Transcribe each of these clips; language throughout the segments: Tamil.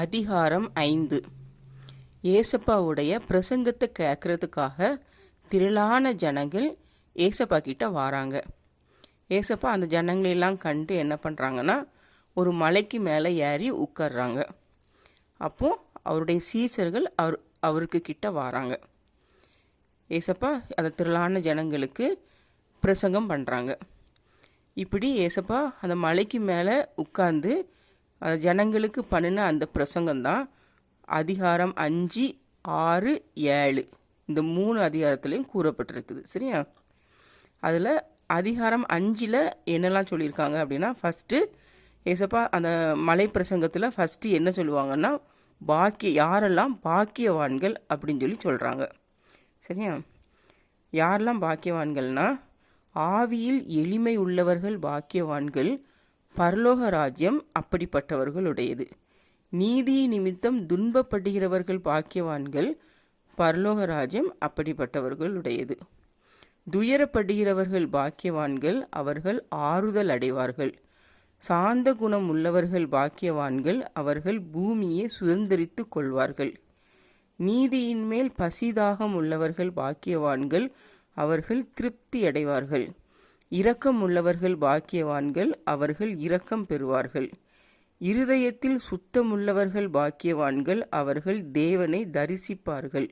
அதிகாரம் ஐந்து. ஏசப்பாவுடைய பிரசங்கத்தை கேட்கறதுக்காக திரளான ஜனங்கள் ஏசப்பா கிட்ட வாராங்க. ஏசப்பா அந்த ஜனங்களெல்லாம் கண்டு என்ன பண்ணுறாங்கன்னா ஒரு மலைக்கு மேலே ஏறி உட்கார்றாங்க. அப்போ அவருடைய சீசர்கள் அவர் அவருக்கு கிட்ட வாராங்க. ஏசப்பா அந்த திரளான ஜனங்களுக்கு பிரசங்கம் பண்ணுறாங்க இப்படி ஏசப்பா அந்த மலைக்கு மேலே உட்கார்ந்து ஜனங்களுக்கு பண்ணின அந்த பிரசங்கம்தான். அதிகாரம் அஞ்சு ஆறு ஏழு. இந்த மூணு அதிகாரத்துலேயும் கூறப்பட்டிருக்குது. சரியா? அதில் அதிகாரம் அஞ்சில் என்னெல்லாம் சொல்லியிருக்காங்க அப்படின்னா ஃபஸ்ட்டு ஏசப்பா அந்த மலை பிரசங்கத்தில் ஃபஸ்ட்டு என்ன சொல்லுவாங்கன்னா பாக்கிய யாரெல்லாம் பாக்கியவான்கள் அப்படின்னு சொல்லி சொல்கிறாங்க சரியா? யாரெல்லாம் பாக்கியவான்கள்னால் ஆவியில் எளிமை உள்ளவர்கள் பாக்கியவான்கள் பரலோக ராஜ்யம் அப்படிப்பட்டவர்களுடையது. நீதி நிமித்தம் துன்பப்படுகிறவர்கள் பாக்கியவான்கள் பரலோக ராஜ்யம் அப்படிப்பட்டவர்களுடையது. துயரப்படுகிறவர்கள் பாக்கியவான்கள் அவர்கள் ஆறுதல் அடைவார்கள். சாந்த குணம் உள்ளவர்கள் பாக்கியவான்கள் அவர்கள் பூமியை சுதந்திரித்து கொள்வார்கள். நீதியின் மேல் பசிதாகம் உள்ளவர்கள் பாக்கியவான்கள் அவர்கள் திருப்தி அடைவார்கள். இரக்கம் உள்ளவர்கள் பாக்கியவான்கள் அவர்கள் இரக்கம் பெறுவார்கள். இருதயத்தில் சுத்தமுள்ளவர்கள் பாக்கியவான்கள் அவர்கள் தேவனை தரிசிப்பார்கள்.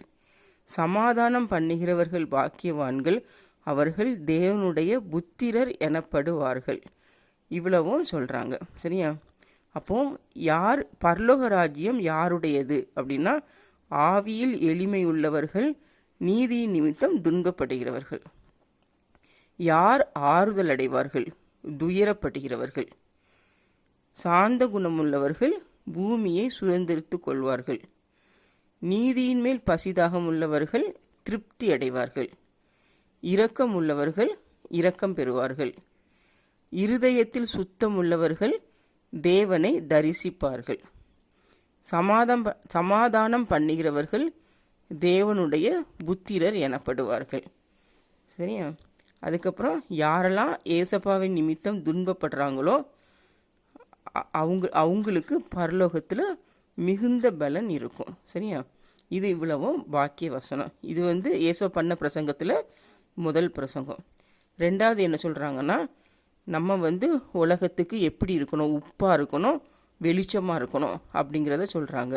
சமாதானம் பண்ணுகிறவர்கள் பாக்கியவான்கள் அவர்கள் தேவனுடைய புத்திரர் எனப்படுவார்கள். இவ்வளவும் சொல்கிறாங்க சரியா? அப்போ யார் பரலோக ராஜ்யம் யாருடையது அப்படின்னா ஆவியில் எளிமை உள்ளவர்கள் நிமித்தம் துன்பப்படுகிறவர்கள். யார் ஆறுதல் அடைவார்கள் துயரப்படுகிறவர்கள். சாந்த குணமுள்ளவர்கள் பூமியை சுதந்திரித்து கொள்வார்கள். நீதியின் மேல் பசிதாகம் உள்ளவர்கள் திருப்தி அடைவார்கள். இரக்கம் உள்ளவர்கள் இரக்கம் பெறுவார்கள். இருதயத்தில் சுத்தம் உள்ளவர்கள் தேவனை தரிசிப்பார்கள். சமாதம் சமாதானம் பண்ணுகிறவர்கள் தேவனுடைய புத்திரர் எனப்படுவார்கள். சரியா? அதுக்கப்புறம் யாரெல்லாம் ஏசப்பாவின் நிமித்தம் துன்பப்படுறாங்களோ அவங்க அவங்களுக்கு பரலோகத்தில் மிகுந்த பலன் இருக்கும். சரியா? இது இவ்வளவும் பாக்கிய வசனம். இது வந்து ஏசோ பண்ண பிரசங்கத்தில் முதல் பிரசங்கம். ரெண்டாவது என்ன சொல்கிறாங்கன்னா நம்ம வந்து உலகத்துக்கு எப்படி இருக்கணும் உப்பாக இருக்கணும் வெளிச்சமாக இருக்கணும் அப்படிங்கிறத சொல்கிறாங்க